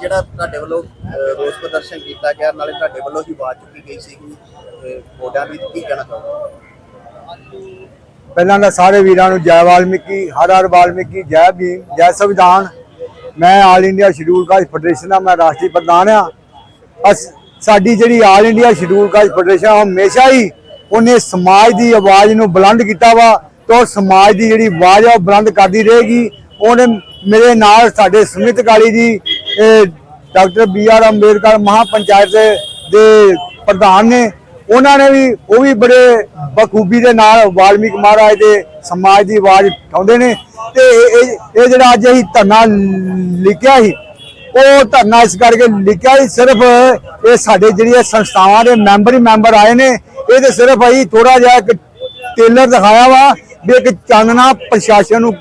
ਜਿਹੜਾ ਤੁਹਾਡੇ ਵੱਲੋਂ ਅਹ, ਰੋਸ ਪ੍ਰਦਰਸ਼ਨ ਕੀਤਾ ਗਿਆ ਨਾਲੇ ਤੁਹਾਡੇ ਵੱਲੋਂ ਹੀ ਆਵਾਜ਼ ਚੁੱਕੀ ਗਈ ਸੀ ਕਿ ਵੋਟਾਂ ਦੀ ਕੀ ਕਹਿਣਾ ਚਾਹੋਗੇ? ਪਹਿਲਾਂ ਤਾਂ ਸਾਰੇ ਵੀਰਾਂ ਨੂੰ ਜੈ ਵਾਲਮੀਕੀ ਹਰ ਹਰ ਵਾਲਮੀਕੀ ਜੈ ਭੀਮ ਜੈ ਸੰਵਿਧਾਨ। ਮੈਂ all India scheduled caste federation ਦਾ ਮੈਂ ਰਾਸ਼ਟਰੀ ਪ੍ਰਧਾਨ ਆ ਅਸ ਸਾਡੀ ਜਿਹੜੀ all India scheduled caste federation ਆ, ਹਮੇਸ਼ਾ ਹੀ ਉਹਨੇ ਸਮਾਜ ਦੀ ਆਵਾਜ਼ ਨੂੰ ਬੁਲੰਦ ਕੀਤਾ ਵਾ ਤੇ ਉਹ ਸਮਾਜ ਦੀ ਜਿਹੜੀ ਆਵਾਜ਼ ਆ ਉਹ ਬੁਲੰਦ ਕਰਦੀ ਰਹੇਗੀ। ਉਹਨੇ ਮੇਰੇ ਨਾਲ ਸਾਡੇ ਸਮਿਤ ਕਾਲੀ ਜੀ ਇਹ doctor B R Ambedkar Mahapanchayat ਦੇ- ਦੇ ਪ੍ਰਧਾਨ ਨੇ, ਉਹਨਾਂ ਨੇ ਵੀ, ਉਹ ਵੀ ਬੜੇ ਬਖੂਬੀ ਦੇ ਨਾਲ ਵਾਲਮੀਕ ਮਹਾਰਾਜ ਦੇ ਸਮਾਜ ਦੀ ਆਵਾਜ਼ ਉਠਾਉਂਦੇ ਨੇ। ਤੇ ਇਹ, ਇਹ- ਇਹ ਜਿਹੜਾ ਅੱਜ ਅਸੀਂ ਧਰਨਾ ਲਿਖਿਆ ਸੀ, ਉਹ ਧਰਨਾ ਇਸ ਕਰਕੇ ਲਿਖਿਆ ਸੀ, ਸਿਰਫ ਇਹ ਸਾਡੇ ਜਿਹੜੀਆਂ ਸੰਸਥਾਵਾਂ ਦੇ ਮੈਂਬਰ ਹੀ ਮੈਂਬਰ ਆਏ ਨੇ ਇਹ ਤੇ ਸਿਰਫ ਅਸੀਂ ਥੋੜਾ ਜਿਹਾ ਇੱਕ ਟੇਲਰ ਦਿਖਾਇਆ ਵਾ, ਵੀ ਇੱਕ ਚਾਨਣਾ ਪ੍ਰਸ਼ਾਸਨ ਨੂੰ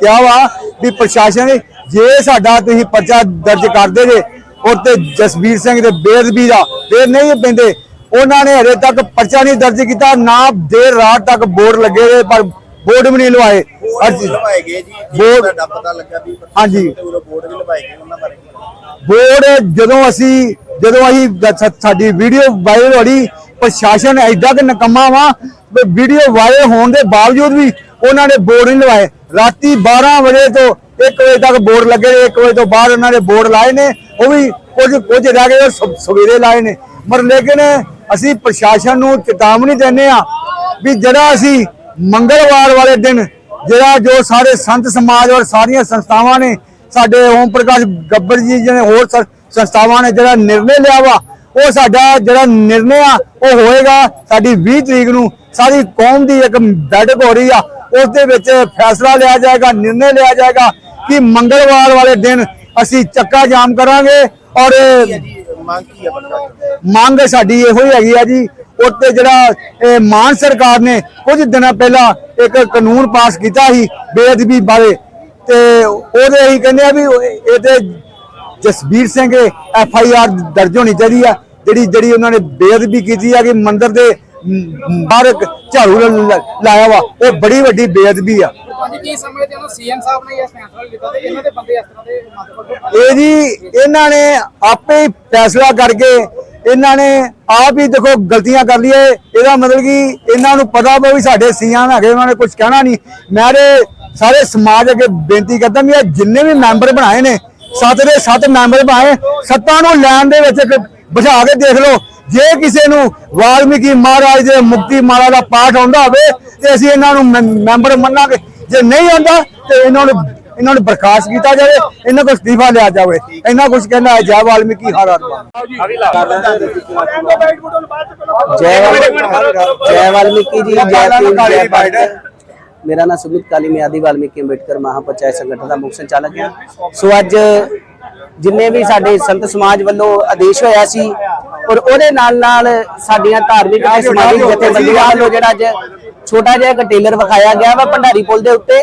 ਕਿਹਾ ਵਾ, ਵੀ ਪ੍ਰਸ਼ਾਸਨ ਜੇ ਸਾਡਾ ਤੁਸੀਂ ਪਰਚਾ ਦਰਜ ਕਰਦੇ ਜੇ ਉਹ ਤੇ ਜਸਵੀਰ ਸਿੰਘ ਦੇ ਬੇਅਦਬੀ ਦਾ ਫੇਰ ਨਹੀਂ ਪੈਂਦੇ ਉਹਨਾਂ ਨੇ ਹਰੇ ਤੱਕ ਪਰਚਾ ਨਹੀਂ ਦਰਜ ਕੀਤਾ ਨਾ ਦੇਰ ਰਾਤ ਤੱਕ ਬੋਰਡ ਲੱਗੇ ਰਹੇ ਪਰ ਬੋਰਡ ਵੀ ਨਹੀਂ ਲਵਾਏ। ਹਾਂਜੀ। ਤੇ ਬੋਰਡ ਜਦੋਂ ਅਸੀਂ ਜਦੋਂ ਅਸੀਂ ਸਾਡੀ ਵੀਡੀਓ ਵਾਇਰਲ ਹੋਈ ਪ੍ਰਸ਼ਾਸਨ ਐਡਾ ਕਿ ਨਕਮਾ ਵਾ ਵੀਡੀਓ ਵਾਇਰਲ ਹੋਣ ਦੇ ਬਾਵਜੂਦ ਵੀ ਉਹਨਾਂ ਨੇ ਬੋਰਡ ਨਹੀਂ ਲਵਾਏ। ਰਾਤੀ 12 ਵਜੇ ਤੋਂ 1 ਵਜੇ ਤੱਕ ਬੋਰਡ ਲੱਗੇ 1 ਵਜੇ ਤੋਂ ਬਾਅਦ ਉਹਨਾਂ ਨੇ ਬੋਰਡ ਲਾਏ ਨੇ, ਉਹ ਵੀ ਕੁਝ ਕੁਝ ਰਹਿ ਗਏ ਸ- ਸਵੇਰੇ ਲਾਏ ਨੇ। ਪਰ ਲੇਕਿਨ ਅਸੀਂ ਪ੍ਰਸ਼ਾਸਨ ਨੂੰ ਚੇਤਾਵਨੀ ਦਿੰਦੇ ਆ ਵੀ ਜਿਹੜਾ ਅਸੀਂ ਮੰਗਲਵਾਰ ਵਾਲੇ ਦਿਨ ਜਿਹੜਾ ਜੋ ਸਾਰੇ ਸੰਤ ਸਮਾਜ ਔਰ ਸਾਰੀਆਂ ਸੰਸਥਾਵਾਂ ਨੇ, ਸਾਡੇ ਓਮ ਪ੍ਰਕਾਸ਼ ਗੱਬਰ ਜੀ ਜਿਹਨੇ ਹੋਰ ਸੰਸਥਾਵਾਂ ਨੇ ਜਿਹੜਾ ਨਿਰਣੇ ਲਿਆ ਵਾ, ਉਹ ਸਾਡਾ ਜਿਹੜਾ ਨਿਰਣੇ ਆ, ਉਹ ਹੋਏਗਾ ਸਾਡੀ 20 ਤਰੀਕ ਨੂੰ। ਸਾਰੀ ਕੌਮ ਦੀ ਇੱਕ ਬੈਠਕ ਹੋ ਰਹੀ ਆ, ਉਸ ਦੇ ਵਿੱਚ ਫੈਸਲਾ ਲਿਆ ਜਾਏਗਾ, ਨਿਰਣੇ ਲਿਆ ਜਾਏਗਾ। ਕਿ ਮੰਗਲਵਾਰ ਵਾਲੇ ਦਿਨ ਅਸੀਂ ਚੱਕਾ ਜਾਮ ਕਰਾਂਗੇ ਔਰ ਮੰਗ ਸਾਡੀ ਇਹੋ ਹੀ ਹੈਗੀ ਆ ਜੀ। ਉੱਤੇ ਜਿਹੜਾ ਇਹ ਮਾਨ ਸਰਕਾਰ ਨੇ ਕੁਝ ਦਿਨਾਂ ਪਹਿਲਾਂ ਇੱਕ ਕਾਨੂੰਨ ਪਾਸ ਕੀਤਾ ਸੀ ਬੇਅਦਬੀ ਬਾਰੇ ਤੇ ਉਹਦੇ ਹੀ ਕਹਿੰਦੇ ਆ ਵੀ ਉਹ- ਇਹ ਤੇ Jasbir Singh F I R ਦਰਜ ਹੋਣੀ ਚਾਹੀਦੀ ਆ, ਜਿਹੜੀ ਜਿਹੜੀ ਉਹਨਾਂ ਨੇ ਬੇਅਦਬੀ ਕੀਤੀ ਆ ਕਿ ਮੰਦਰ ਦੇ ਬਾਹਰ ਝਾੜੂ ਲਾਇਆ ਵਾ, ਉਹ ਬੜੀ ਵੱਡੀ ਬੇਅਦਬੀ ਆ। ਹਾਂਜੀ ਕੀ ਸਮਝਦੇ ਹੋ ਸੀਐਮ ਸਾਹਿਬ ਨੇ ਇਹ ਫੈਸਲਾ ਲਿੱਤਾ ਤੇ ਇਹਨਾਂ ਦੇ ਬੰਦੇ ਇਸ ਤਰ੍ਹਾਂ ਦੇ ਮਤਲਬ ਇਹ ਜੀ, ਇਹਨਾਂ ਨੇ ਆਪੇ ਹੀ ਫੈਸਲਾ ਕਰਕੇ ਇਹਨਾਂ ਨੇ ਆਪ ਹੀ ਦੇਖੋ ਗਲਤੀਆਂ ਕਰ ਲਈਏ ਇਹਦਾ ਮਤਲਬ ਕਿ ਇਹਨਾਂ ਨੂੰ ਪਤਾ ਵਾ ਵੀ ਸਾਡੇ ਸੀਆਂ ਹੈਗੇ, ਉਹਨਾਂ ਨੇ ਕੁਝ ਕਹਿਣਾ ਨਹੀਂ। ਮੈਂ ਤੇ ਸਾਰੇ ਸਮਾਜ ਅੱਗੇ ਬੇਨਤੀ ਕਰਦਾ ਵੀ ਇਹ ਜਿੰਨੇ ਵੀ ਮੈਂਬਰ ਬਣਾਏ ਨੇ, ਸੱਤ ਦੇ ਸੱਤ ਮੈਂਬਰ ਬਣਾਏ, ਸੱਤਾਂ ਨੂੰ ਲੈਣ ਦੇ ਵਿੱਚ ਬਿਠਾ ਕੇ ਦੇਖ ਲਓ। ਜੇ ਕਿਸੇ ਨੂੰ ਵਾਲਮੀਕੀ ਮਹਾਰਾਜ ਦੇ ਮੁਕਤੀ ਮਾਲਾ ਦਾ ਪਾਠ ਆਉਂਦਾ ਹੋਵੇ ਤੇ ਅਸੀਂ ਇਹਨਾਂ ਨੂੰ ਮੈਂ- ਮੈਂਬਰ ਮੰਨਾਂਗੇ। ਜੇ ਨਹੀਂ ਆਉਂਦਾ ਤੇ ਇਹਨਾਂ ਨੂੰ ਇਹਨਾਂ ਨੂੰ ਬਰਖਾਸਤ ਕੀਤਾ ਜਾਵੇ ਇਹਨਾਂ ਕੋਲ ਅਸਤੀਫਾ ਲਿਆ ਜਾਵੇ। ਇਹਨਾਂ ਕੁਝ ਕਹਿੰਦਾ ਜੈ ਵਾਲਮੀਕੀ ਹਰ ਆਤਮਾ ਜੈ ਜੈ ਵਾਲਮੀਕੀ ਜੀ ਮੇਰਾ ਨਾਮ ਸੁਮਿਤ ਕਾਲੀ ਮਿਆਦੀ ਵਾਲਮੀਕੀ ਅੰਬੇਡਕਰ ਮਹਾਪੰਚਾਇਤ ਸੰਗਠਨ ਦਾ ਮੁੱਖ ਸੰਚਾਲਕ ਹਾਂ। ਸੋ ਅੱਜ ਜਿੰਨੇ ਵੀ ਸਾਡੇ ਸੰਤ ਸਮਾਜ ਵੱਲੋਂ ਆਦੇਸ਼ ਹੋਇਆ ਸੀ ਔਰ ਉਹਦੇ ਨਾਲ ਨਾਲ ਸਾਡੀਆਂ ਧਾਰਮਿਕ ਜਥੇਬੰਦੀਆਂ ਜਿਹੜਾ ਅੱਜ ਛੋਟਾ ਜਿਹਾ ਇੱਕ ਟੇਲਰ ਵਿਖਾਇਆ ਗਿਆ ਵਾ ਭੰਡਾਰੀ ਪੁਲ ਦੇ ਉੱਤੇ।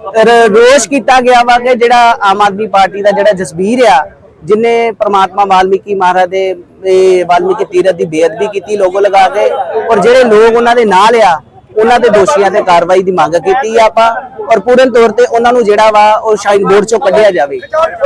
ਔਰ ਰੋਸ਼ ਕੀਤਾ ਗਿਆ ਵਾ ਕਿ ਜਿਹੜਾ ਆਮ ਆਦਮੀ ਪਾਰਟੀ ਦਾ ਜਿਹੜਾ ਜਸਬੀਰ ਆ, ਜਿਨੇ ਪ੍ਰਮਾਤਮਾ ਵਾਲਮੀਕੀ ਮਹਾਰਾਜ ਦੇ ਵਾਲਮੀਕੀ ਤੀਰਥ ਦੀ ਬੇਅਦਬੀ ਕੀਤੀ ਲੋਗੋ ਲਗਾ ਕੇ, ਔਰ ਜਿਹੜੇ ਲੋਕ ਉਹਨਾਂ ਦੇ ਨਾਲ ਆ, ਉਹਨਾਂ ਦੇ ਦੋਸ਼ੀਆਂ ਤੇ ਕਾਰਵਾਈ ਦੀ ਮੰਗ ਕੀਤੀ ਆ ਆਪਾਂ, ਔਰ ਪੂਰਨ ਤੌਰ ਤੇ ਉਹਨਾਂ ਨੂੰ ਜਿਹੜਾ ਵਾ ਉਹ ਸ਼ਾਈਨ ਬੋਰਡ ਚੋਂ ਕੱਢਿਆ ਜਾਵੇ।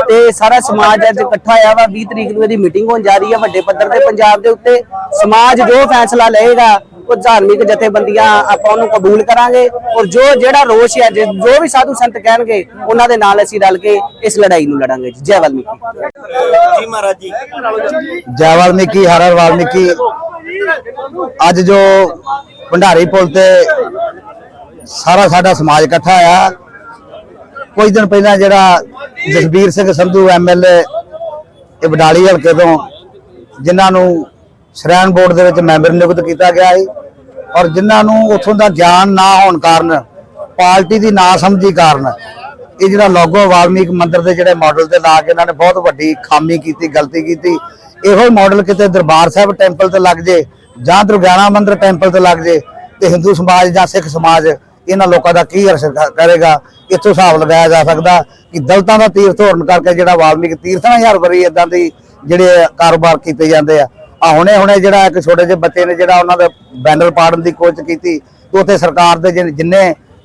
ਤੇ ਸਾਰਾ ਸਮਾਜ ਅੱਜ ਇਕੱਠਾ ਹੋਇਆ ਵਾ 20 ਤਰੀਕ ਨੂੰ ਇਹਦੀ ਮੀਟਿੰਗ ਹੋਣ ਜਾ ਰਹੀ ਹੈ ਵੱਡੇ ਪੱਧਰ ਤੇ ਪੰਜਾਬ ਦੇ ਉੱਤੇ। ਸਮਾਜ ਜੋ ਫੈਸਲਾ ਲਏਗਾ ਉਹ ਧਾਰਮਿਕ ਜਥੇਬੰਦੀਆਂ ਆਪਾਂ ਉਹਨੂੰ ਕਬੂਲ ਕਰਾਂਗੇ ਔਰ ਜੋ ਜਿਹੜਾ ਰੋਸ਼ ਹੈ ਜੇ- ਵੀ ਸਾਧੂ ਸੰਤ ਕਹਿਣਗੇ ਉਹਨਾਂ ਦੇ ਨਾਲ ਅਸੀਂ ਰਲ ਕੇ ਇਸ ਲੜਾਈ ਨੂੰ ਲੜਾਂਗੇ ਜੀ। ਜੈ ਵਾਲਮੀਕੀ। ਜੀ ਮਹਾਰਾਜ ਜੀ। ਜੈ ਵਾਲਮੀਕੀ ਹਰ ਹਰ ਵਾਲਮੀਕੀ। ਅੱਜ ਜੋ ਭੰਡਾਰੀ ਪੁਲ ਤੇ ਸਾਰਾ ਸਾਡਾ ਸਮਾਜ ਇਕੱਠਾ ਆ ਕੁਝ ਦਿਨ ਪਹਿਲਾਂ ਜਿਹੜਾ ਜਸਬੀਰ ਸਿੰਘ ਸੰਧੂ ਐਮਐਲਏ ਇਹ ਬਡਾਲੀ ਹਲਕੇ ਤੋਂ ਜਿਨ੍ਹਾਂ ਨੂੰ ਸ਼੍ਰੈਣ ਬੋਰਡ ਦੇ ਵਿੱਚ ਮੈਂਬਰ ਨਿਯੁਕਤ ਕੀਤਾ ਗਿਆ ਹੈ ਔਰ ਜਿਨ੍ਹਾਂ ਨੂੰ ਉੱਥੋਂ ਦਾ ਗਿਆਨ ਨਾ ਹੋਣ ਕਾਰਨ, ਪਾਰਟੀ ਦੀ ਨਾ ਸਮਝੀ ਕਾਰਨ, ਇਹ ਜਿਹੜਾ ਲੋਗੋ ਵਾਲਮੀਕ ਮੰਦਿਰ ਦੇ ਜਿਹੜੇ ਮਾਡਲ ਤੇ ਲਾ ਕੇ ਇਹਨਾਂ ਨੇ ਬਹੁਤ ਵੱਡੀ ਖਾਮੀ ਕੀਤੀ, ਗਲਤੀ ਕੀਤੀ, ਇਹੋ ਮਾਡਲ ਕਿਤੇ ਦਰਬਾਰ ਸਾਹਿਬ ਟੈਂਪਲ ਤੇ ਲੱਗ ਜੇ ਜਾਂ ਦੁਰਗਿਆਣਾ ਮੰਦਿਰ ਟੈਂਪਲ ਤੇ ਲੱਗ ਜੇ ਤੇ ਹਿੰਦੂ ਸਮਾਜ ਜਾਂ ਸਿੱਖ ਸਮਾਜ ਇਹਨਾਂ ਲੋਕਾਂ ਦਾ ਕੀ ਅਰਸ਼ ਕ- ਕਰੇਗਾ, ਇੱਥੋਂ ਹਿਸਾਬ ਲਗਾਇਆ ਜਾ ਸਕਦਾ ਕਿ ਦਲਤਾਂ ਦਾ ਤੀਰਥ ਹੋਰਨ ਕਰਕੇ ਜਿਹੜਾ ਵਾਲਮੀਕ ਤੀਰਥਾਂ ਹਜ਼ਾਰ ਵਾਰੀ ਇਦਾਂ ਦੀ ਜਿਹੜੇ ਕਾਰੋਬਾਰ ਕੀਤੇ ਜਾਂਦੇ ਆ ਆ ਹੁਣੇ ਹੁਣੇ ਜਿਹੜਾ ਇੱਕ ਛੋਟੇ ਜਿਹੇ ਬੱਚੇ ਨੇ ਜਿਹੜਾ ਉਹਨਾਂ ਦੇ ਬੈਨਰ ਪਾੜਨ ਦੀ ਕੋਸ਼ਿਸ਼ ਕੀਤੀ ਤੇ ਉੱਥੇ ਸਰਕਾਰ ਦੇ ਜਿਨ-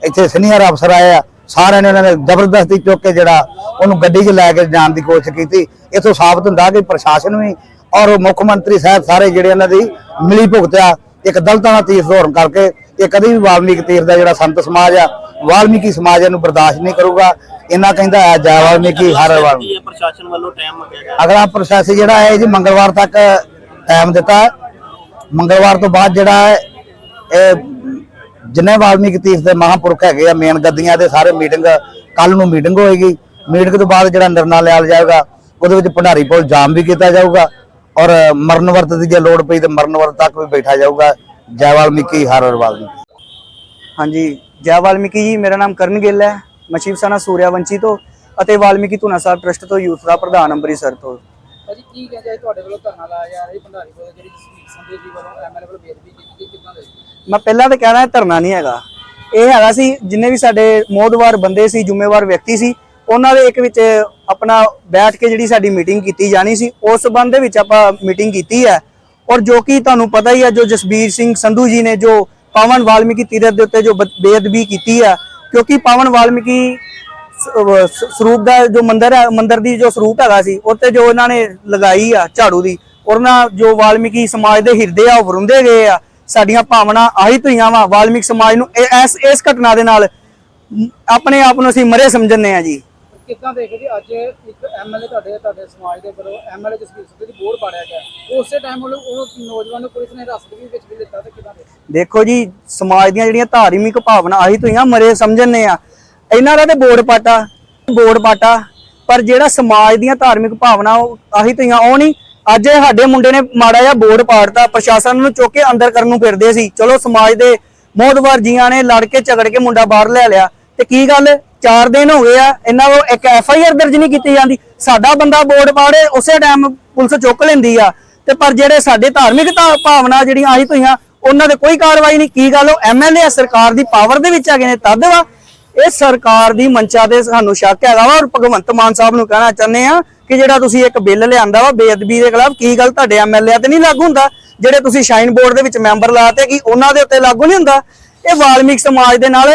ਇੱਥੇ ਸੀਨੀਅਰ ਅਫਸਰ ਆਏ ਆ ਸਾਰਿਆਂ ਨੇ ਉਹਨਾਂ ਨੇ ਜ਼ਬਰਦਸਤੀ ਚੁੱਕ ਕੇ ਜਿਹੜਾ ਉਹਨੂੰ ਗੱਡੀ 'ਚ ਲੈ ਕੇ ਜਾਣ ਦੀ ਕੋਸ਼ਿਸ਼ ਕੀਤੀ। ਇਥੋਂ ਸਾਬਤ ਹੁੰਦਾ ਕਿ ਪ੍ਰਸ਼ਾਸਨ ਵੀ ਔਰ ਮੁੱਖ ਮੰਤਰੀ ਸਾਹਿਬ ਸਾਰੇ ਜਿਹੜੇ ਇਹਨਾਂ ਦੀ ਮਿਲੀ ਭੁਗਤਿਆ ਇੱਕ ਦਲਤਾਂ ਦਾ ਤੀਰ ਦੌੜਨ ਕਰਕੇ ਇਹ ਕਦੀ ਵੀ ਵਾਲਮੀਕ ਤੀਰ ਦਾ ਜਿਹੜਾ ਸੰਤ ਸਮਾਜ ਆ ਵਾਲਮੀਕੀ ਸਮਾਜ ਇਹਨੂੰ ਬਰਦਾਸ਼ਤ ਨਹੀਂ ਕਰੂਗਾ। ਇਹਨਾਂ ਕਹਿੰਦਾ ਹੈ ਜੈ ਵਾਲਮੀਕੀ ਹਰ ਵਾਲਮੀਕੀ। ਪ੍ਰਸ਼ਾਸਨ ਵੱਲੋਂ ਟਾਈਮ ਮੰਗਿਆ ਗਿਆ। ਅਗਲਾ ਪ੍ਰੋਸੈਸ ਜਿਹੜਾ ਹੈ ਜੀ ਮੰਗਲਵਾਰ ਤੱਕ ਟਾਈਮ ਦਿੱਤਾ। ਹੈ ਮੰਗਲਵਾਰ ਤੋਂ ਬਾਅਦ ਜਿਹੜਾ ਹੈ ਇਹ ਜਿੰਨੇ ਵਾਲਮੀਕ ਤੀਰਥ ਦੇ ਮਹਾਂਪੁਰਖ ਹੈਗੇ ਆ ਮੇਨ ਗੱਦੀਆਂ ਦੇ ਸਾਰੇ ਮੀਟਿੰਗ ਕੱਲ ਨੂੰ ਮੀਟਿੰਗ ਹੋਏਗੀ। ਮੀਟਿੰਗ ਤੋਂ ਬਾਅਦ ਜਿਹੜਾ ਨਿਰਣਾ ਲਿਆ ਜਾਏਗਾ, ਉਹਦੇ ਵਿੱਚ ਭੰਡਾਰੀ ਪੁਲ ਜਾਮ ਵੀ ਕੀਤਾ ਜਾਊਗਾ ਔਰ ਮਰਨ ਵਰਤ ਦੀ ਜੇ ਲੋੜ ਪਈ ਤੇ ਮਰਨ ਵਰਤ ਤੱਕ ਵੀ ਬੈਠਾ ਜਾਊਗਾ। ਜੈ ਵਾਲਮੀਕੀ, ਹਰ ਹਰ ਵਾਲਮੀਕੀ। ਹਾਂਜੀ, ਜੈ ਵਾਲਮੀਕੀ ਜੀ, ਮੇਰਾ ਨਾਮ ਕਰਨ ਗਿੱਲ ਹੈ। ਮੈਂ ਸ਼ਿਵ ਸੈਨਾ ਤੋਂ ਅਤੇ ਵਾਲਮੀਕੀ ਧੁਨਾ ਸਾਹਿਬ ਟਰਸਟ ਤੋਂ ਯੂਥ ਦਾ ਪ੍ਰਧਾਨ ਅੰਮ੍ਰਿਤਸਰ ਤੋਂ। ਭਾਜੀ, ਕੀ ਕਹਿੰਦੇ ਆ ਤੁਹਾਡੇ ਵੱਲੋਂ ਧਰਨਾ ਲਾਇਆ ਜਾ ਰਿਹਾ ਜੀ, ਭੰਡਾਰੀ ਕੋਲ ਜਿਹੜੀ ਜਸਵੀਰ ਸੰਧੂ ਜੀ ਵੱਲੋਂ ਐਮਐਲਏ ਵੱਲੋਂ ਬੇਦਬੀ ਕੀਤੀ ਗਈ ਕਿੱਦਾਂ ਦੇ ਮੈਂ ਪਹਿਲਾਂ ਤਾਂ ਕਹਿਣਾ ਧਰਨਾ ਨਹੀਂ ਹੈਗਾ। ਇਹ ਹੈਗਾ ਸੀ, ਜਿੰਨੇ ਵੀ ਸਾਡੇ ਮੋਦਵਾਰ ਬੰਦੇ ਸੀ, ਜ਼ਿੰਮੇਵਾਰ ਵਿਅਕਤੀ ਸੀ, ਉਹਨਾਂ ਦੇ ਇੱਕ ਵਿੱਚ ਆਪਣਾ ਬੈਠ ਕੇ ਜਿਹੜੀ ਸਾਡੀ ਮੀਟਿੰਗ ਕੀਤੀ ਜਾਣੀ ਸੀ, ਉਸ ਸੰਬੰਧ ਦੇ ਵਿੱਚ ਆਪਾਂ ਮੀਟਿੰਗ ਕੀਤੀ ਹੈ। ਔਰ ਜੋ ਕਿ ਤੁਹਾਨੂੰ ਪਤਾ ਹੀ ਹੈ, ਜੋ ਜਸਬੀਰ ਸਿੰਘ ਸੰਧੂ ਜੀ ਨੇ ਜੋ ਪਾਵਨ ਵਾਲਮੀਕੀ ਤੀਰਥ ਦੇ ਉੱਤੇ ਜੋ ਬ- ਬੇਅਦਬੀ ਕੀਤੀ ਹੈ, ਕਿਉਂਕਿ ਪਾਵਨ ਵਾਲਮੀਕੀ ਸਰੂਪ ਦਾ ਜੋ ਮੰਦਿਰ ਹੈ ਮੰਦਿਰ ਦੀ ਜੋ ਸਰੂਪ ਹੈਗਾ ਸੀ ਉੱਤੇ ਜੋ ਇਹਨਾਂ ਨੇ ਲਗਾਈ ਆ ਝਾੜੂ ਦੀ ਨਾਲ ਜੋ ਵਾਲਮੀਕੀ ਸਮਾਜ ਦੇ ਹਿਰਦੇ ਆ ਵਰੁੰਦੇ ਗਏ ਆ ਸਾਡੀਆਂ ਭਾਵਨਾ ਆਹੀ ਹੋਈਆਂ ਵਾ ਵਾਲਮੀਕ ਸਮਾਜ ਨੂੰ ਇਸ ਇਸ ਘਟਨਾ ਦੇ ਨਾਲ ਆਪਣੇ ਆਪ ਨੂੰ ਅਸੀਂ ਮਰੇ ਸਮਝਨੇ ਆ ਜੀ। ਕਿੱਦਾਂ ਦੇਖਦੇ ਅੱਜ ਇੱਕ ਐਮਐਲਏ ਤੁਹਾਡੇ ਤੁਹਾਡੇ ਸਮਾਜ ਦੇ ਵੱਲੋਂ ਐਮਐਲਏ ਜਸਵੀਰ ਸੰਧੂ ਦੀ ਬੋਰਡ ਪਾੜਿਆ ਗਿਆ। ਉਸੇ ਟਾਈਮ ਉਹ ਨੌਜਵਾਨ ਨੂੰ ਪੁਲਿਸ ਨੇ ਹਿਰਾਸਤ ਵੀ ਵਿੱਚ ਵੀ ਲਿੱਤਾ ਤੇ ਕਿੱਦਾਂ ਦੇ ਦੇਖੋ ਜੀ ਸਮਾਜ ਦੀਆਂ ਜਿਹੜੀਆਂ ਧਾਰਮਿਕ ਭਾਵਨਾ ਆਹੀ ਮਰੇ ਸਮਝਨੇ ਆ ਇਹਨਾਂ ਦਾ ਤੇ ਬੋਰਡ ਪਾਟਾ ਬੋਰਡ ਪਾਟਾ, ਪਰ ਜਿਹੜਾ ਸਮਾਜ ਦੀਆਂ ਧਾਰਮਿਕ ਭਾਵਨਾ ਉਹ ਆਹੀ ਹੋਈਆਂ ਉਹ ਨਹੀਂ। ਅੱਜ ਸਾਡੇ ਮੁੰਡੇ ਨੇ ਮਾੜਾ ਜਿਹਾ ਬੋਰਡ ਪਾੜਤਾ, ਪ੍ਰਸ਼ਾਸਨ ਨੂੰ ਚੁੱਕ ਕੇ ਅੰਦਰ ਕਰਨ ਨੂੰ ਫਿਰਦੇ ਸੀ। ਚਲੋ ਸਮਾਜ ਦੇ ਮੋਹਦਵਾਰ ਜੀਆਂ ਨੇ ਲੜ ਕੇ ਝਗੜ ਕੇ ਮੁੰਡਾ ਬਾਹਰ ਲੈ ਲਿਆ। ਤੇ ਕੀ ਗੱਲ? 4 ਦਿਨ ਹੋ ਗਏ ਆ, ਇਹਨਾਂ ਕੋਲ ਇੱਕ ਐਫ ਆਈ ਆਰ ਦਰਜ ਨਹੀਂ ਕੀਤੀ ਜਾਂਦੀ। ਸਾਡਾ ਬੰਦਾ ਬੋਰਡ ਪਾੜੇ, ਉਸੇ ਟਾਈਮ ਪੁਲਿਸ ਚੁੱਕ ਲੈਂਦੀ ਆ। ਤੇ ਪਰ ਜਿਹੜੇ ਸਾਡੇ ਧਾਰਮਿਕ ਭਾਵਨਾ ਜਿਹੜੀਆਂ ਆਹੀ ਹੋਈਆਂ ਉਹਨਾਂ ਤੇ ਕੋਈ ਕਾਰਵਾਈ ਨਹੀਂ। ਕੀ ਗੱਲ? ਉਹ ਐਮਐਲਏ ਸਰਕਾਰ ਦੀ ਪਾਵਰ ਦੇ ਵਿੱਚ ਹੈਗੇ ਨੇ, ਤਦ ਵਾ ਇਹ ਸਰਕਾਰ ਦੀ ਮੰਚਾ ਤੇ ਸਾਨੂੰ ਸ਼ੱਕ ਹੈਗਾ ਵਾ ਔਰ ਭਗਵੰਤ ਮਾਨ ਸਾਹਿਬ ਨੂੰ ਕਹਿਣਾ ਚਾਹੁੰਦੇ ਆ ਕਿ ਜਿਹੜਾ ਤੁਸੀਂ ਇੱਕ ਬਿੱਲ ਲਿਆਂਦਾ ਵਾ ਬੇਅਦਬੀ ਦੇ ਖਿਲਾਫ ਕੀ ਗੱਲ ਤੁਹਾਡੇ ਐਮਐਲਏ ਤੇ ਨਹੀਂ ਲਾਗੂ ਹੁੰਦਾ? ਜਿਹੜੇ ਤੁਸੀਂ ਸ਼ਾਈਨ ਬੋਰਡ ਦੇ ਵਿੱਚ ਮੈਂਬਰ ਲਾਤੇ ਕਿ ਉਹਨਾਂ ਦੇ ਉੱਤੇ ਲਾਗੂ ਨਹੀਂ ਹੁੰਦਾ? ਇਹ ਵਾਲਮੀਕ ਸਮਾਜ ਦੇ ਨਾਲ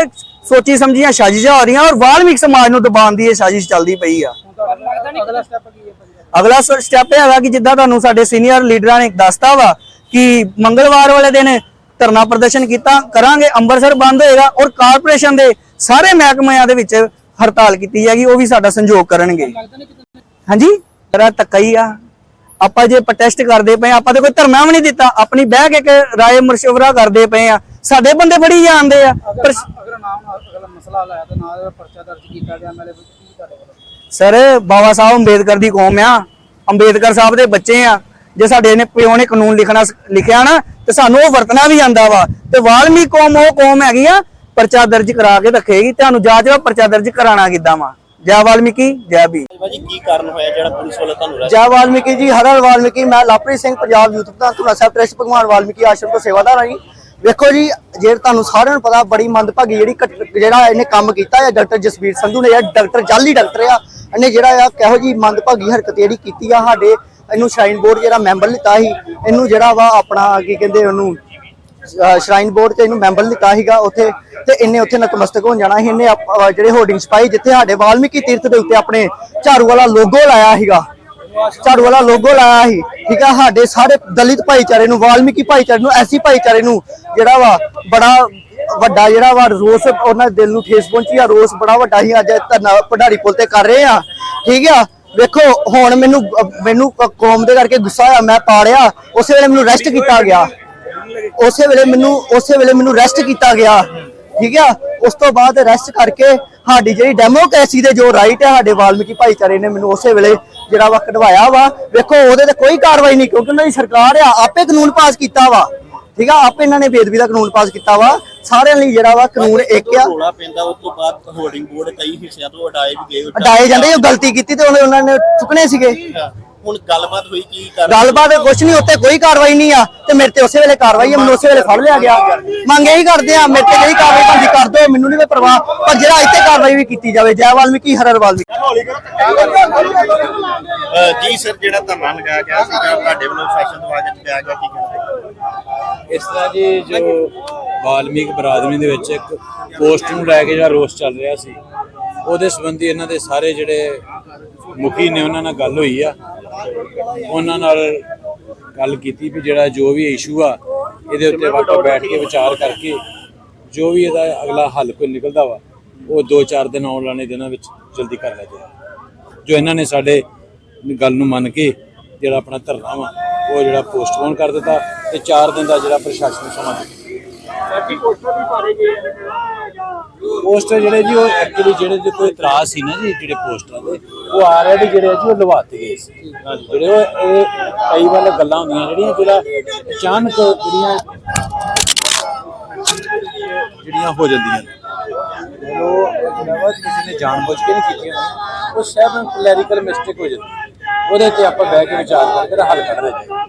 ਸੋਚੀ ਸਮਝੀਆਂ ਸਾਜ਼ਿਸ਼ਾਂ ਹੋ ਰਹੀਆਂ ਔਰ ਵਾਲਮੀਕ ਸਮਾਜ ਨੂੰ ਦਬਾਉਣ ਦੀ ਇਹ ਸਾਜ਼ਿਸ਼ ਚੱਲਦੀ ਪਈ ਆ। ਅਗਲਾ ਸਟੈਪ ਇਹ ਹੈਗਾ ਕਿ ਜਿੱਦਾਂ ਤੁਹਾਨੂੰ ਸਾਡੇ ਸੀਨੀਅਰ ਲੀਡਰਾਂ ਨੇ ਦੱਸਤਾ ਵਾ ਕਿ ਮੰਗਲਵਾਰ ਵਾਲੇ ਦਿਨ ਧਰਨਾ ਪ੍ਰਦਰਸ਼ਨ ਕੀਤਾ, ਕਰਾਂਗੇ, ਅੰਮ੍ਰਿਤਸਰ ਬੰਦ ਹੋਏਗਾ ਔਰ ਕਾਰਪੋਰੇਸ਼ਨ ਦੇ ਸਾਰੇ ਮਹਿਕਮਿਆਂ ਦੇ ਵਿੱਚ ਹੜਤਾਲ ਕੀਤੀ ਜਾਏਗੀ ਉਹ ਵੀ ਸਾਡਾ ਸੰਯੋਗ ਕਰਨਗੇ। ਕਿ ਹਾਂਜੀ? ਤੇਰਾ ਧੱਕਾ ਹੀ ਆ। ਆਪਾਂ ਜੇ ਪ੍ਰੋਟੈਸਟ ਕਰਦੇ ਪਏ ਆਪਾਂ ਤੇ ਕੋਈ ਧਰਨਾ ਵੀ ਨਹੀਂ ਦਿੱਤਾ। ਆਪਣੀ ਬਹਿ ਕੇ ਇੱਕ ਰਾਏ ਮਸ਼ਵਰਾ ਕਰਦੇ ਪਏ ਆ। ਸਾਡੇ ਬੰਦੇ ਫੜੀ ਜਾਂਦੇ ਆ। ਅਗਰ ਪਰ ਅਗਰ ਨਾਮ ਅਗਲਾ ਮਸਲਾ ਲਾਇਆ ਤਾਂ ਨਾਲ ਪਰਚਾ ਦਰਜ ਕੀਤਾ ਗਿਆ ਐਮਐਲਏ ਵਿੱਚ ਕੀ ਤੁਹਾਡੇ ਵੱਲੋਂ? ਸਰ ਬਾਬਾ ਸਾਹਿਬ ਅੰਬੇਦਕਰ ਦੀ ਕੌਮ ਆ। ਅੰਬੇਦਕਰ ਸਾਹਿਬ ਦੇ ਬੱਚੇ ਆ। ਜੇ ਸਾਡੇ ਨੇ ਪਿਓ ਨੇ ਕਾਨੂੰਨ ਲਿਖਣਾ ਲਿਖਿਆ ਨਾ ਤੇ ਸਾਨੂੰ ਉਹ ਵਰਤਣਾ ਵੀ ਆਂਦਾ ਵਾ। ਤੇ ਵਾਲਮੀ ਕੌਮ ਉਹ ਕੌਮ ਹੈਗੀ ਆ ਪਰਚਾ ਦਰਜ ਕਰਾ ਕੇ ਰੱਖੇਗੀ ਤੁਹਾਨੂੰ ਜਾਂਚ ਵਾ ਪਰਚਾ ਦਰਜ ਕਰਾਣਾ ਕਿੱਦਾਂ ਵਾ? ਜੈ ਵਾਲਮੀਕੀ ਜੈ ਵੀ ਭਾਜੀ ਕੀ ਕਾਰਨ ਹੋਇਆ ਜਿਹੜਾ ਪੁਲਿਸ ਵੱਲੋਂ ਤੁਹਾਨੂੰ arrest ਜੈ ਵਾਲਮੀਕੀ ਜੀ ਹਰ ਹਰ ਵਾਲਮੀਕੀ ਮੈਂ ਲਾਪਰੀ ਸਿੰਘ ਪੰਜਾਬ ਯੂਥ ਪ੍ਰਧਾਨ ਧੂਣਾ ਸਾਹਿਬ ਟਰਸਟ ਭਗਵਾਨ ਵਾਲਮੀਕੀ ਆਸ਼ਰਮ ਤੋਂ ਸੇਵਾਦਾਰ ਹਾਂ ਜੀ। ਵੇਖੋ ਜੀ ਜੇ ਤੁਹਾਨੂੰ ਸਾਰਿਆਂ ਨੂੰ ਪਤਾ ਬੜੀ ਮੰਦਭਾਗੀ ਜਿਹੜੀ ਜਿਹੜਾ ਇਹਨੇ ਕੰਮ ਕੀਤਾ ਹੈ ਡਾਕਟਰ ਜਸਵੀਰ ਸੰਧੂ ਨੇ ਇਹ ਡਾਕਟਰ ਜਾਲੀ ਡਾਕਟਰ ਆ। ਇਹਨੇ ਜਿਹੜਾ ਆ ਕਿਹੋ ਜੀ ਮੰਦਭਾਗੀ ਹਰਕਤ ਜਿਹੜੀ ਕੀਤੀ ਆ ਸਾਡੇ ਇਹਨੂੰ ਸ਼ਰਾਈਨ ਬੋਰਡ ਜਿਹੜਾ ਮੈਂਬਰ ਲਿੱਤਾ ਸੀ ਇਹਨੂੰ ਜਿਹੜਾ ਵਾ ਆਪਣਾ ਕੀ ਕਹਿੰਦੇ ਉਹਨੂੰ ਸ਼ਰਾਈਨ ਬੋਰਡ ਤੇ ਇਹਨੂੰ ਮੈਂਬਰ ਲਿੱਤਾ ਸੀਗਾ ਉੱਥੇ ਤੇ ਇਹਨੇ ਉੱਥੇ ਨਤਮਸਤਕ ਹੋਣ ਜਾਣਾ ਸੀ। ਇਹਨੇ ਜਿਹੜੇ ਹੋਰਡਿੰਗਸ ਪਾਈ ਜਿੱਥੇ ਸਾਡੇ ਵਾਲਮੀਕੀ ਤੀਰਥ ਦੇ ਉੱਤੇ ਆਪਣੇ ਝਾੜੂ ਵਾਲਾ ਲੋਗੋ ਲਾਇਆ ਸੀਗਾ। ਝਾੜੂ ਵਾਲਾ ਲੋਗੋ ਲਾਇਆ ਸੀ। ਠੀਕ ਆ, ਸਾਡੇ ਸਾਰੇ ਦਲਿਤ ਭਾਈਚਾਰੇ ਨੂੰ, ਵਾਲਮੀਕੀ ਭਾਈਚਾਰੇ ਨੂੰ, ਐਸੀ ਭਾਈਚਾਰੇ ਨੂੰ ਜਿਹੜਾ ਵਾ ਬੜਾ ਵੱਡਾ ਜਿਹੜਾ ਵਾ ਰੋਸ ਉਹਨਾਂ ਦੇ ਦਿਲ ਨੂੰ ਠੇਸ ਪਹੁੰਚੀ ਆ, ਰੋਸ ਬੜਾ ਵੱਡਾ ਹੀ ਅੱਜ ਧਰਨਾ ਭੰਡਾਰੀ ਪੁਲ ਤੇ ਕਰ ਰਹੇ ਆ। ਠੀਕ ਆ, ਵੇਖੋ, ਹੁਣ ਮੈਨੂੰ ਮੈਨੂੰ ਕੌਮ ਦੇ ਕਰਕੇ ਗੁੱਸਾ ਆ ਮੈਂ ਪਾੜਿਆ, ਉਸੇ ਵੇਲੇ ਮੈਨੂੰ ਰੈਸਟ ਕੀਤਾ ਗਿਆ। ਉਸੇ ਵੇਲੇ ਮੈਨੂੰ ਉਸੇ ਵੇਲੇ ਮੈਨੂੰ ਅਰੈਸਟ ਕੀਤਾ ਗਿਆ। ਠੀਕ ਆ? ਉਸ ਤੋਂ ਬਾਅਦ ਅਰੈਸਟ ਕਰਕੇ ਸਾਡੀ ਜਿਹੜੀ ਡੈਮੋਕ੍ਰੇਸੀ ਦੇ ਜੋ ਰਾਈਟ ਹੈ ਸਾਡੇ ਵਾਲਮੀਕੀ ਭਾਈਚਾਰੇ ਨੇ ਮੈਨੂੰ ਉਸੇ ਵੇਲੇ ਜਿਹੜਾ ਵਾ ਕਢਵਾਇਆ ਵਾ। ਵੇਖੋ ਉਹਦੇ ਤੇ ਕੋਈ ਕਾਰਵਾਈ ਨਹੀਂ ਕਿਉਂਕਿ ਉਹਨਾਂ ਦੀ ਸਰਕਾਰ ਆ ਆਪੇ ਕਾਨੂੰਨ ਪਾਸ ਕੀਤਾ ਵਾ। ਠੀਕ ਆ? ਆਪੇ ਇਹਨਾਂ ਨੇ ਬੇਦਬੀ ਦਾ ਕਾਨੂੰਨ ਪਾਸ ਕੀਤਾ ਵਾ। ਸਾਰਿਆਂ ਲਈ ਜਿਹੜਾ ਵਾ ਕਾਨੂੰਨ ਇੱਕ ਆ। ਰੋਲਾ ਪੈਂਦਾ ਉਸ ਤੋਂ ਬਾਅਦ ਹੋਰਡਿੰਗ ਬੋਰਡ ਕਈ ਹਿੱਸਿਆਂ ਤੋਂ ਹਟਾਏ ਵੀ ਗਏ ਹਟਾਏ ਜਾਂਦੇ ਉਹ ਗਲਤੀ ਕੀਤੀ ਤੇ ਉਹਨੇ ਉਹਨਾਂ ਨੇ ਚੁੱਕਣੇ ਸੀਗੇ। ਹੁਣ ਗੱਲਬਾਤ ਹੋਈ ਕੀ ਕਰ ਗੱਲਬਾਤ ਕੁਛ ਨਹੀਂ ਉੱਤੇ ਕੋਈ ਕਾਰਵਾਈ ਨਹੀਂ ਆ। ਤੇ ਮੇਰੇ ਤੇ ਉਸੇ ਵੇਲੇ ਕਾਰਵਾਈ ਆ ਮੈਨੂੰ ਉਸੇ ਵੇਲੇ ਫੜ ਲਿਆ ਗਿਆ। ਮੰਗ ਇਹੀ ਕਰਦੇ ਆ ਮੇਰੇ ਤੇ ਜਿਹੜੀ ਕਾਰਵਾਈ ਤੁਹਾਡੀ ਕਰ ਦਿਓ ਮੈਨੂੰ ਨਹੀਂ ਕੋਈ ਪਰਵਾਹ। ਪਰ ਜਿਹੜਾ ਇੱਥੇ ਕਾਰਵਾਈ ਵੀ ਕੀਤੀ ਜਾਵੇ ਜੈ ਵਾਲਮੀਕੀ ਹਰਰ ਵਾਲਮੀਕੀ। ਜੀ ਸਰ ਜਿਹੜਾ ਧਰਨਾ ਲਗਾਇਆ ਗਿਆ ਸੀਗਾ ਤੁਹਾਡੇ ਵੱਲੋਂ ਸੈਸ਼ਨ ਦਵਾ ਕੇ ਲਿਆ ਗਿਆ ਕੀ ਕਹਿਣਾ ਇਸ ਤਰ੍ਹਾਂ ਜੀ ਜੋ ਵਾਲਮੀਕ ਬਰਾਦਰੀ ਦੇ ਵਿੱਚ ਇੱਕ ਪੋਸਟ ਨੂੰ ਲੈ ਕੇ ਜਿਹੜਾ ਰੋਸ ਚੱਲ ਰਿਹਾ ਸੀ ਉਹਦੇ ਸੰਬੰਧੀ ਇਹਨਾਂ ਦੇ ਸਾਰੇ ਜਿਹੜੇ ਮੁਖੀ ਨੇ ਉਹਨਾਂ ਨਾਲ ਗੱਲ ਹੋਈ ਆ। ਉਹਨਾਂ ਨਾਲ ਗੱਲ ਕੀਤੀ ਵੀ ਜਿਹੜਾ ਜੋ ਵੀ ਇਸ਼ੂ ਆ ਇਹਦੇ ਉੱਤੇ ਆਪਾਂ ਬੈਠ ਕੇ ਵਿਚਾਰ ਕਰਕੇ ਜੋ ਵੀ ਇਹਦਾ ਅਗਲਾ ਹੱਲ ਕੋਈ ਨਿਕਲਦਾ ਵਾ ਉਹ 2-4 ਦਿਨ ਆਉਣ ਵਾਲੇ ਦਿਨਾਂ ਵਿੱਚ ਜਲਦੀ ਕਰ ਲਿਆ ਜਾਏ ਜੋ ਇਹਨਾਂ ਨੇ ਸਾਡੇ ਗੱਲ ਨੂੰ ਮੰਨ ਕੇ ਜਿਹੜਾ ਆਪਣਾ ਧਰਨਾ ਵਾ ਉਹ ਜਿਹੜਾ ਪੋਸਟਪੋਨ ਕਰ ਦਿੱਤਾ ਤੇ 4 ਦਿਨ ਦਾ ਜਿਹੜਾ ਪ੍ਰਸ਼ਾਸਨ ਸਮਾਂ ਦਿੱਤਾ। ਪੋਸਟਰ ਜਿਹੜੇ ਜੀ, ਉਹ ਐਕਚੁਅਲੀ ਜਿਹੜੇ ਤੇ ਕੋਈ ਇਤਰਾਜ਼ ਸੀ ਨਾ ਜੀ, ਜਿਹੜੇ ਪੋਸਟਰਾਂ ਦੇ, ਉਹ ਆਲਰੇਡੀ ਜਿਹੜੇ ਆ ਜੀ, ਉਹ ਲਵਾਤੇ ਗਏ ਸੀ। ਜਿਹੜੇ ਉਹ, ਇਹ ਕਈ ਵਾਰ ਗੱਲਾਂ ਹੁੰਦੀਆਂ ਜਿਹੜੀਆਂ, ਜਿਹੜਾ ਅਚਾਨਕ ਜਿਹੜੀਆਂ ਜਿਹੜੀਆਂ ਹੋ ਜਾਂਦੀਆਂ ਨੇ। ਉਹ ਜਿਹੜਾ ਕਿਸੇ ਨੇ ਜਾਣਬੁੱਝ ਕੇ ਨਹੀਂ ਕੀਤੀਆਂ ਉਹ ਸਭ ਕਲੈਰੀਕਲ ਮਿਸਟੇਕ ਹੋ ਜਾਂਦੀ ਉਹਦੇ ਤੇ ਆਪਾਂ ਬਹਿ ਕੇ ਵਿਚਾਰ ਕਰਕੇ ਇਹਦਾ ਹੱਲ ਕੱਢਣਾ ਚਾਹੀਦਾ